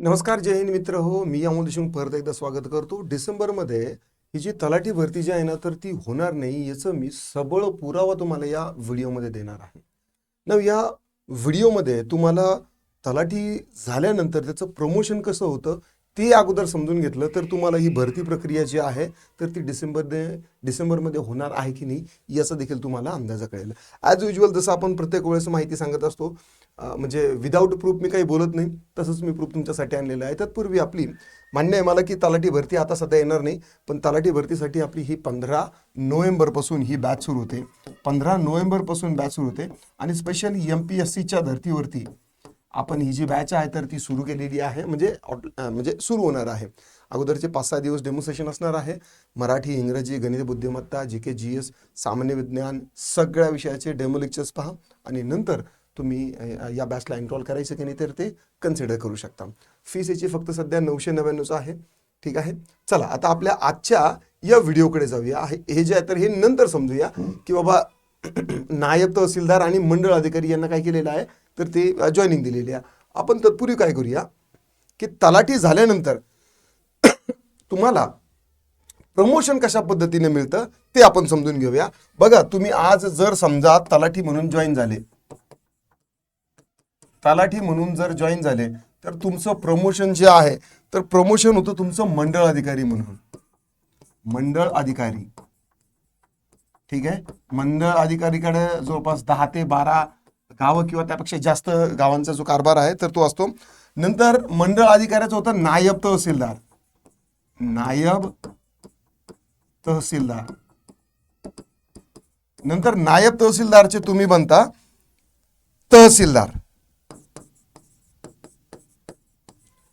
नमस्कार जय हिंद मित्र हो मी अमोल देशमुख परत एकदा स्वागत करतो. डिसेंबरमध्ये ही जी तलाठी भरती जी आहे ना तर ती होणार नाही याचं मी सबळ पुरावा तुम्हाला या व्हिडिओमध्ये देणार आहे. ना या व्हिडिओमध्ये तुम्हाला तलाठी झाल्यानंतर त्याचं प्रमोशन कसं होतं ते अगोदर समजून घेतलं तर तुम्हाला ही भरती प्रक्रिया जी आहे तर ती डिसेंबरमध्ये डिसेंबरमध्ये होणार आहे की नाही याचा देखील तुम्हाला अंदाजा कळेल. ॲज युजल जसं आपण प्रत्येक वेळेस माहिती सांगत असतो म्हणजे विदाऊट प्रूफ मी काही बोलत नाही तसंच मी प्रूफ तुमच्यासाठी आणलेलं आहे. तत्पूर्वी आपली मान्य आहे मला की तलाठी भरती आता सध्या येणार नाही पण तलाठी भरतीसाठी आपली ही पंधरा नोव्हेंबरपासून ही बॅच सुरू होते. पंधरा नोव्हेंबरपासून बॅच सुरू होते. आणि स्पेशल एम पी एस सीच्या धर्तीवरती आपण ही जी बॅच आहे तर ती सुरू केलेली आहे. म्हणजे म्हणजे सुरू होणार आहे. अगोदरचे पाच सहा दिवस डेमो सेशन असणार आहे. मराठी इंग्रजी गणित बुद्धिमत्ता जी के जी एस सामान्य विज्ञान सगळ्या विषयाचे डेमो लेक्चर्स पहा. आणि नंतर तुम्ही या बॅचला एनरोल करायचं की नाही तर ते कन्सिडर करू शकता. फीस याची फक्त सध्या नऊशे नव्याण्णवचं आहे. ठीक आहे? चला आता आपल्या आजच्या या व्हिडिओकडे जाऊया. हे जे आहे तर हे नंतर समजूया. की बाबा नायब तहसीलदार आणि मंडळ अधिकारी यांना काय केलेलं आहे? तर ते जॉईनिंग दिलेली आहे. आपण तत्पूर्वी काय करूया की तलाठी झाल्यानंतर तुम्हाला प्रमोशन कशा पद्धतीने मिळतं ते आपण समजून घेऊया. बघा तुम्ही आज जर समजा तलाठी म्हणून जॉईन झाले तलाठी म्हणून जर जॉईन झाले तर तुमचं प्रमोशन जे आहे तर प्रमोशन होतं तुमचं मंडळ अधिकारी म्हणून. मंडळ अधिकारी. ठीक आहे? मंडळ अधिकारीकडे जवळपास दहा ते बारा गावं किंवा त्यापेक्षा जास्त गावांचा जो कारभार आहे तर तो असतो. नंतर मंडळ अधिकाऱ्याचं होतं नायब तहसीलदार. नायब तहसीलदार. नंतर नायब तहसीलदारचे तुम्ही बनता तहसीलदार.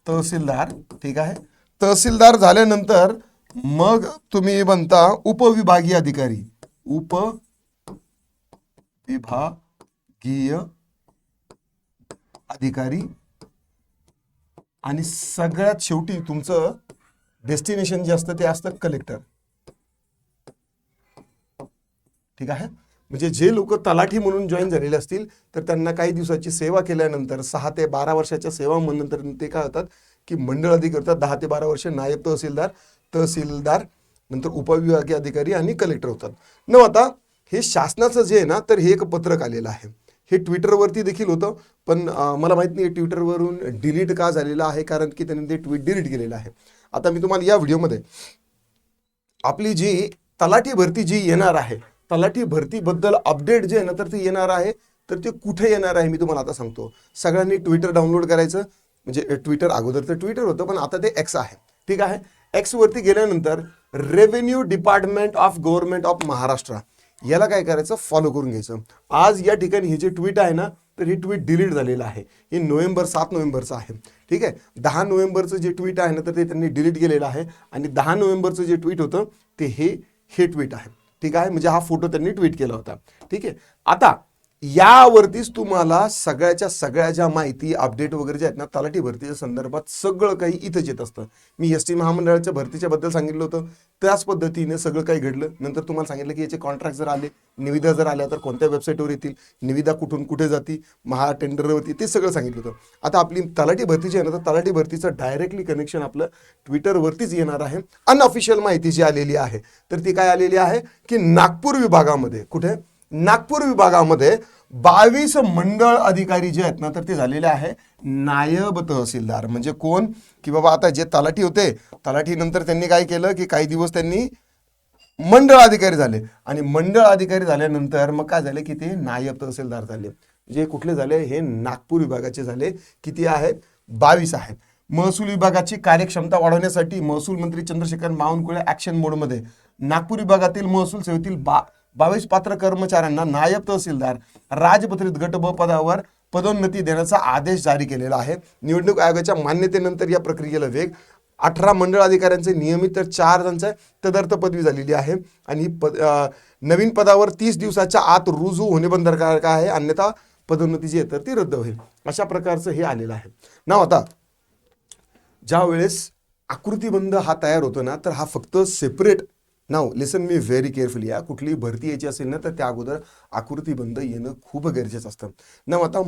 तहसीलदार ठीक आहे. तहसीलदार झाल्यानंतर मग तुम्ही बनता उपविभागीय अधिकारी. उप विभागीय अधिकारी आणि सगळ्यात शेवटी तुमचं डेस्टिनेशन जे असतं ते असतं कलेक्टर ठीक आहे? म्हणजे जे लोक तलाठी म्हणून जॉईन झालेले असतील तर त्यांना काही दिवसाची सेवा केल्यानंतर सहा ते बारा वर्षाच्या सेवा नंतर ते काय होतात की मंडळ अधिकारी करतात दहा ते बारा वर्ष नायब तहसीलदार तहसीलदार नंतर उपविभागीय अधिकारी आणि कलेक्टर होतात. न आता हे शासनाचं जे आहे ना तर हे एक पत्रक आलेलं आहे. हे ट्विटरवरती देखील होतं. पण मला माहीत नाही ट्विटरवरून डिलीट का झालेलं आहे? कारण की त्यांनी ते ट्विट डिलीट केलेलं आहे. आता मी तुम्हाला या व्हिडिओमध्ये आपली जी तलाठी भरती जी येणार आहे तलाठी भरतीबद्दल अपडेट जे आहे ना तर ते येणार आहे. तर ते कुठे येणार आहे मी तुम्हाला आता सांगतो. सगळ्यांनी ट्विटर डाउनलोड करायचं. म्हणजे ट्विटर अगोदर तर ट्विटर होतं पण आता ते एक्स आहे. ठीक आहे? एक्स वरती गेल्यानंतर revenue department of government of Maharashtra याला काय करायचं? फॉलो करून घ्यायचं. आज या ठिकाणी हे जे ट्विट आहे ना तर हे ट्विट डिलीट झालेलं आहे. हे नोव्हेंबर सात नोव्हेंबरचं आहे. ठीक आहे? दहा नोव्हेंबरचं जे ट्विट आहे ना तर ते त्यांनी डिलीट केलेलं आहे. आणि दहा नोव्हेंबरचं जे ट्विट होतं ते हे हे ट्विट आहे. ठीक आहे? म्हणजे हा फोटो त्यांनी ट्विट केला होता. ठीक आहे? आता यावरतीच तुम्हाला सगळ्याच्या सगळ्या ज्या माहिती अपडेट वगैरे ज्या आहेत ना तलाठी भरतीच्या संदर्भात सगळं काही इथंच येत असतं. मी एस टी महामंडळाच्या भरतीच्या बद्दल सांगितलं होतं. त्याच पद्धतीने सगळं काही घडलं. नंतर तुम्हाला सांगितलं की याचे कॉन्ट्रॅक्ट जर आले निविदा जर आल्या तर कोणत्या वेबसाईटवर येतील निविदा कुठून कुठे जाती महा टेंडरवरती ते सगळं सांगितलं होतं. आता आपली तलाठी भरतीची आहे ना तर तलाठी भरतीचं डायरेक्टली कनेक्शन आपलं ट्विटरवरतीच येणार आहे. अनऑफिशियल माहिती जी आलेली आहे तर ती काय आलेली आहे की नागपूर विभागामध्ये कुठे? नागपूर विभागामध्ये बावीस मंडळ अधिकारी जे आहेत ना तर ते झालेले आहे. नायब तहसीलदार. म्हणजे कोण? की बाबा आता जे तलाठी होते तलाठीनंतर त्यांनी काय केलं की काही दिवस त्यांनी मंडळ अधिकारी झाले. आणि मंडळ अधिकारी झाल्यानंतर मग काय झाले की ते नायब तहसीलदार झाले. जे कुठले झाले हे नागपूर विभागाचे झाले. किती आहेत? बावीस आहेत. महसूल विभागाची कार्यक्षमता वाढवण्यासाठी महसूल मंत्री चंद्रशेखर बावनकुळे ऍक्शन मोडमध्ये नागपूर विभागातील महसूल सेवेतील बा बावीस पात्र कर्मचाऱ्यांना नायब तहसीलदार राजपत्रित गट ब पदावर पदोन्नती देण्याचा आदेश जारी केलेला आहे. निवडणूक आयोगाच्या मान्यतेनंतर या प्रक्रियेला वेग. अठरा मंडळ अधिकाऱ्यांचे नियमित तर चार जणांच्या तदर्थ पदवी झालेली आहे. आणि पद नवीन पदावर तीस दिवसाच्या आत रुजू होणे बंधनकारक आहे. अन्यथा पदोन्नती जी आहे तर ती रद्द होईल. अशा प्रकारचं हे आलेलं आहे. ना आता. ज्या वेळेस आकृतीबंध हा तयार होतो ना तर हा फक्त सेपरेट नाव लिसन मी व्हेरी केअरफुली या कुठलीही भरती यायची असेल ना तर त्या अगोदर आकृतीबंद येणं खूप गरजेचं असतं. ना आता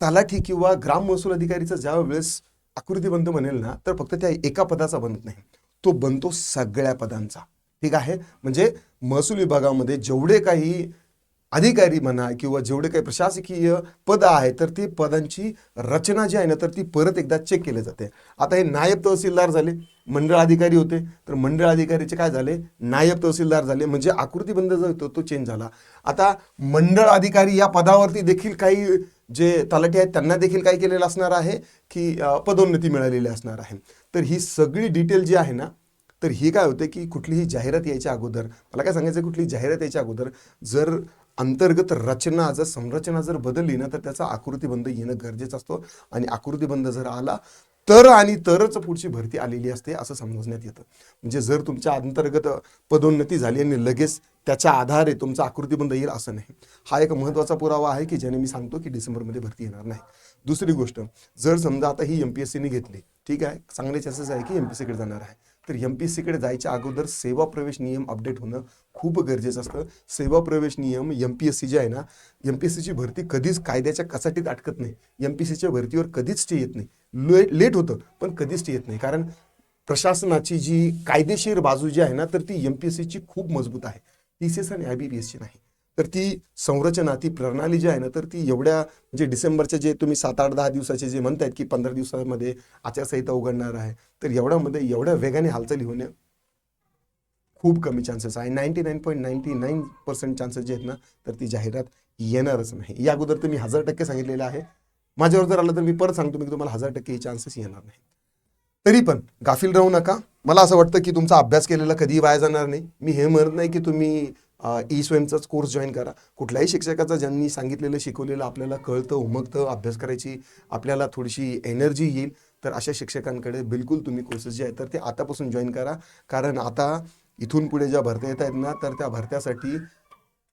तलाठी किंवा ग्राम महसूल अधिकारीचं ज्या वेळेस आकृतीबंद बनेल ना तर फक्त त्या एका पदाचा बनत नाही. तो बनतो सगळ्या पदांचा. ठीक आहे? म्हणजे महसूल विभागामध्ये जेवढे काही अधिकारी म्हणा किंवा जेवढे काही प्रशासकीय पद आहे तर ती पदांची रचना जी आहे ना तर ती परत एकदा चेक केली जाते. आता हे नायब तहसीलदार झाले मंडळ अधिकारी होते तर मंडळ अधिकारीचे काय झाले? नायब तहसीलदार झाले म्हणजे आकृतीबंध जो होतो तो चेंज झाला. आता मंडळ अधिकारी या पदावरती देखील काही जे तलाठी आहेत त्यांना देखील काय केलेलं असणार आहे की पदोन्नती मिळालेली असणार आहे. तर ही सगळी डिटेल जी आहे ना तर ही काय होते की कुठलीही जाहिरात यायच्या अगोदर मला काय सांगायचं कुठली जाहिरात यायच्या अगोदर जर अंतर्गत रचना जर संरचना जर बदलली ना तर त्याचा आकृतीबंध येणं गरजेचं असतो. आणि आकृतीबंध जर आला तर आणि तरच पुढची भरती आलेली असते असं समजण्यात येतं. म्हणजे जर तुमच्या अंतर्गत पदोन्नती झाली आणि लगेच त्याच्या आधारे तुमचा आकृतीबंध येईल असं नाही. हा एक महत्त्वाचा पुरावा आहे की ज्याने मी सांगतो की डिसेंबरमध्ये भरती येणार नाही. दुसरी गोष्ट जर समजा आता ही एम पी एस सीने घेतली ठीक आहे? चांगले चान्सेस आहे की एम पी सीकडे जाणार आहे. तर एम पी सीकडे जायच्या अगोदर सेवा प्रवेश नियम अपडेट होणं खूप गरजेचं असतं. सेवा प्रवेश नियम एम पी एस सी जे आहे ना एम पी एस सीची भरती कधीच कायद्याच्या कसाटीत अटकत नाही. एम पी सीच्या भरतीवर कधीच स्टे येत नाही. ले लेट होतं पण कधीच स्टे येत नाही. कारण प्रशासनाची जी कायदेशीर बाजू जी आहे ना तर ती एम पी एस सीची खूप मजबूत आहे. टी सी एस आणि आय बी पी एसची नाही. तर ती संरचना ती प्रणाली जी आहे ना तर ती एवढ्या जे डिसेंबरचे जे तुम्ही सात आठ दहा दिवसाचे जे म्हणतायत की पंधरा दिवसामध्ये आचारसंहिता उघडणार आहे तर एवढ्यामध्ये एवढ्या वेगाने हालचाली होणे खूप कमी चान्सेस आहे. Ninety nine point ninety nine percent chances जे आहेत ना तर ती जाहिरात येणारच नाही. या अगोदर तर मी हजार टक्के सांगितलेलं आहे. माझ्यावर जर आलं तर मी परत सांगतो मी तुम्हाला हजार टक्के चान्सेस येणार नाही तरी पण गाफील राहू नका. मला असं वाटतं की तुमचा अभ्यास केलेला कधीही वाया जाणार नाही. मी हे म्हणत नाही की तुम्ही ई स्वयंचाच कोर्स जॉईन करा. कुठल्याही शिक्षकाचा ज्यांनी सांगितलेलं शिकवलेलं आपल्याला कळतं उमगतं अभ्यास करायची आपल्याला थोडीशी एनर्जी येईल तर अशा शिक्षकांकडे बिलकुल तुम्ही कोर्सेस जे आहेत तर ते आतापासून जॉईन करा. कारण आता इथून पुढे ज्या भरत्या येत आहेत ना तर त्या भरत्यासाठी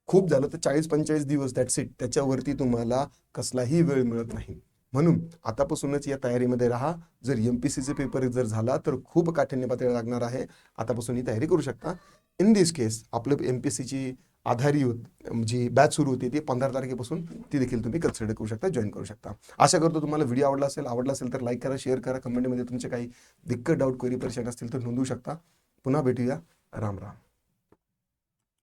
खूप झालं तर चाळीस पंचेचाळीस दिवस दॅट्स इट त्याच्यावरती तुम्हाला कसलाही वेळ मिळत नाही. म्हणून आतापासूनच या तयारीमध्ये राहा. जर एम पी सीचे पेपर जर झाला तर खूप काठिण्य पातळी लागणार आहे. आतापासून ही तयारी करू शकता. इन दिस केस आपलं एम पी सीची आधारी होत जी बॅच सुरू होती ती पंधरा तारखेपासून ती देखील तुम्ही कन्सिडर करू शकता जॉईन करू शकता. आशा करतो तुम्हाला व्हिडिओ आवडला असेल आवडला असेल तर लाईक करा शेअर करा कमेंटमध्ये तुमचे काही दिक्कत डाऊट क्वेरी परेशान असतील तर नोंदवू शकता. पुन्हा भेटूया. राम राम.